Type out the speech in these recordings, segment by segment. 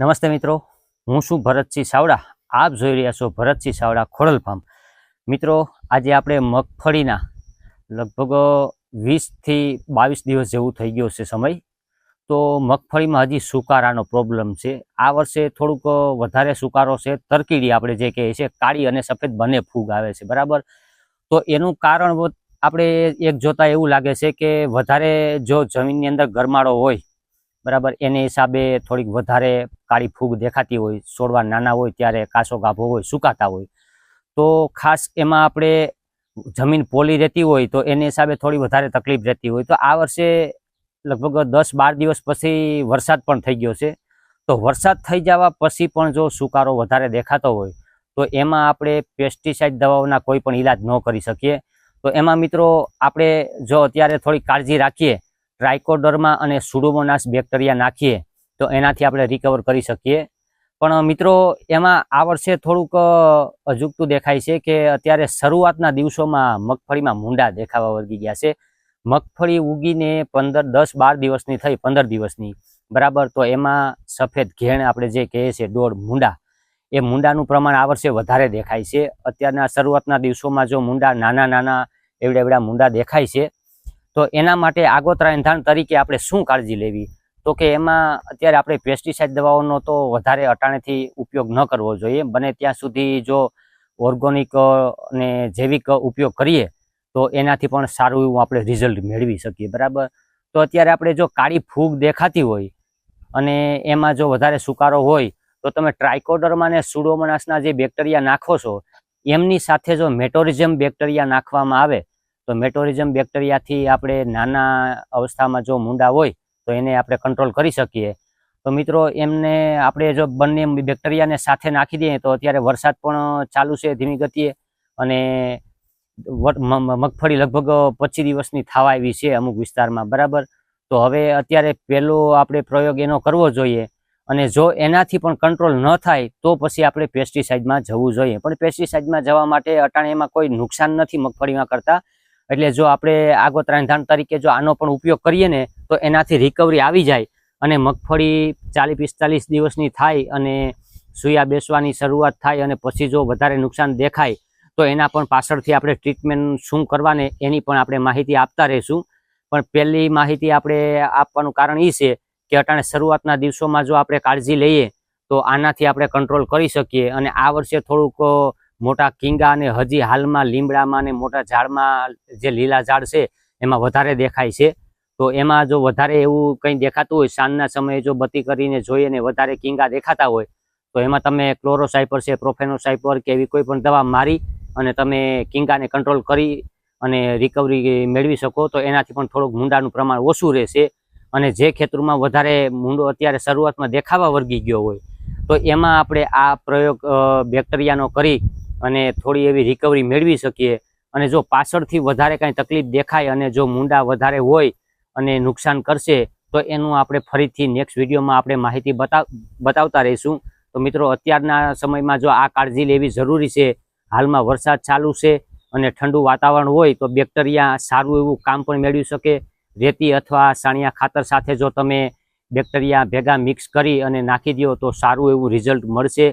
નમસ્તે મિત્રો, હું છું ભરતસિંહ સાવડા આપ જોઈ રહ્યા છો ભરતસિંહ સાવડા ખોડલ ફાર્મ. મિત્રો, આજે આપણે મગફળીના લગભગ વીસથી બાવીસ દિવસ જેવું થઈ ગયો છે સમય. તો મગફળીમાં હજી સુકારાનો પ્રોબ્લેમ છે. આ વર્ષે થોડુંક વધારે સુકારો છે. તરકીડી આપણે જે કહીએ છીએ, કાળી અને સફેદ બંને ફૂગ આવે છે, બરાબર? તો એનું કારણ આપણે એક જોતા એવું લાગે છે કે વધારે જો જમીનની અંદર ગરમાળો હોય બરાબર? એને હિસાબે થોડીક વધારે કાળી ફૂગ દેખાતી હોય છોડવા નાના હોય, ત્યારે કાસો ગાભો હોય, સુકાતા હોય. તો ખાસ એમાં આપણે જમીન પોલી રહેતી હોય, તો એને હિસાબે થોડી વધારે તકલીફ રહેતી હોય. તો આ વર્ષે લગભગ દસ બાર દિવસ પછી વરસાદ પણ થઈ ગયો છે. તો વરસાદ થઈ જવા પછી પણ જો સુકારો વધારે દેખાતો હોય, તો એમાં આપણે પેસ્ટિસાઇડ દવાઓના કોઈ પણ ઈલાજ ન કરી શકીએ. તો એમાં મિત્રો, આપણે જો અત્યારે થોડી કાળજી રાખીએ ટ્રાઇકોડર્મા અને સુડોમોનાસ બેક્ટેરિયા નાખીએ તો એનાથી આપણે રિકવર કરી શકીએ. પણ મિત્રો, એમાં આ વર્ષે થોડુંક અજુગતું દેખાય છે કે અત્યારે શરૂઆતના દિવસોમાં મગફળીમાં મૂંડા દેખાવા વળગી ગયા છે. મગફળી ઉગીને પંદર, દસ, બાર દિવસની થઈ, પંદર દિવસની. બરાબર? તો એમાં સફેદ ઘેણ આપણે જે કહીએ છીએ, દોઢ મૂંડા. એ મૂંડાનું પ્રમાણ આ વર્ષે વધારે દેખાય છે. અત્યારના શરૂઆતના દિવસોમાં જો મૂંડા નાના નાના, એવડા એવડા મૂંડા દેખાય છે તો એના માટે આગોતરા એંધાણ તરીકે આપણે શું કાળજી લેવી? તો કે એમાં અત્યારે આપણે પેસ્ટિસાઇડ દવાઓનો તો વધારે અટાણેથી ઉપયોગ ન કરવો જોઈએ. બને ત્યાં સુધી જો ઓર્ગોનિક અને જૈવિક ઉપયોગ કરીએ, તો એનાથી પણ સારું એવું આપણે રિઝલ્ટ મેળવી શકીએ. બરાબર? તો અત્યારે આપણે જો કાળી ફૂગ દેખાતી હોય અને એમાં જો વધારે સુકારો હોય, તો તમે ટ્રાયકોડરમાં અને સુડોમોનાસના જે બેક્ટેરિયા નાખો છો, એમની સાથે જો મેટોરિઝમ બેક્ટેરિયા નાખવામાં આવે તો મેટોરિઝમ બેક્ટેરિયાથી આપણે નાના અવસ્થામાં જો મૂંડા હોય, તો એને આપણે કંટ્રોલ કરી શકીએ. તો મિત્રો, એમને આપણે જો બંને બેક્ટેરિયાને સાથે નાખી દઈએ, તો અત્યારે વરસાદ પણ ચાલુ છે ધીમી ગતિએ અને મગફળી લગભગ પચીસ દિવસની થવા આવી છે અમુક વિસ્તારમાં, બરાબર? તો હવે અત્યારે પહેલો આપણે પ્રયોગ એનો કરવો જોઈએ અને જો એનાથી પણ કંટ્રોલ ન થાય, તો પછી આપણે પેસ્ટિસાઇડમાં જવું જોઈએ. પણ પેસ્ટિસાઇડમાં જવા માટે અટાણે એમાં કોઈ નુકસાન નથી મગફળીમાં કરતા. એટલે જો આપણે આગોતરાની ધાન તરીકે જો આનો પણ ઉપયોગ કરીએ ને, તો એનાથી રિકવરી આવી જાય અને મગફળી ચાલીસ પિસ્તાલીસ દિવસની થાય અને સુયા બેસવાની શરૂઆત થાય અને પછી જો વધારે નુકસાન દેખાય, તો એના પણ પાછળથી આપણે ટ્રીટમેન્ટ શું કરવાને એની પણ આપણે માહિતી આપતા રહીશું. પણ પહેલી માહિતી આપણે આપવાનું કારણ એ છે કે અટાણે શરૂઆતના દિવસોમાં જો આપણે કાળજી લઈએ, તો આનાથી આપણે કંટ્રોલ કરી શકીએ અને આ વર્ષે થોડુંક મોટા કિંગા અને હજી હાલમાં લીમડામાં ને મોટા ઝાડમાં જે લીલા ઝાડ છે, એમાં વધારે દેખાય છે. તો એમાં જો વધારે એવું કંઈ દેખાતું હોય, સાંજના સમયે જો બત્તી કરીને જોઈએ ને વધારે કિંગા દેખાતા હોય, તો એમાં તમે ક્લોરોસાઇપર છે પ્રોફેનોસાઇપર કે એવી કોઈ પણ દવા મારી અને તમે કિંગાને કંટ્રોલ કરી અને રિકવરી મેળવી શકો, તો એનાથી પણ થોડુંક મૂંડાનું પ્રમાણ ઓછું રહેશે. અને જે ખેતરમાં વધારે મૂંડો અત્યારે શરૂઆતમાં દેખાવા વર્ગી ગયો હોય, તો એમાં આપણે આ પ્રયોગ બેક્ટેરિયાનો કરી અને થોડી એવી રિકવરી મેળવી શકીએ. અને જો પાછળથી વધારે કાંઈ તકલીફ દેખાય અને જો મૂંડા વધારે હોય અને નુકસાન કરશે, તો એનું આપણે ફરીથી નેક્સ્ટ વિડીયોમાં આપણે માહિતી બતાવ બતાવતા રહીશું. તો મિત્રો, અત્યારના સમયમાં જો આ કાળજી લેવી જરૂરી છે, હાલમાં વરસાદ ચાલુ છે અને ઠંડુ વાતાવરણ હોય, તો બેક્ટેરિયા સારું એવું કામ પણ મેળવી શકે. રેતી અથવા સાણિયા ખાતર સાથે જો તમે બેક્ટેરિયા ભેગા મિક્સ કરી અને નાખી દો તો સારું એવું રિઝલ્ટ મળશે.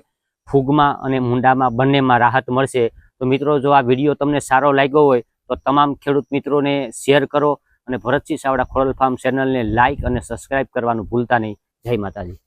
ફૂગમાં અને મૂંડામાં બંનેમાં રાહત મળશે. તો મિત્રો, જો આ વીડિયો તમને સારો લાગ્યો હોય, તો તમામ ખેડૂત મિત્રોને શેર કરો અને ભરતસિંહ સાવડા ખોડલ ફાર્મ ચેનલને લાઇક અને સબસ્ક્રાઇબ કરવાનું ભૂલતા નહીં. જય માતાજી.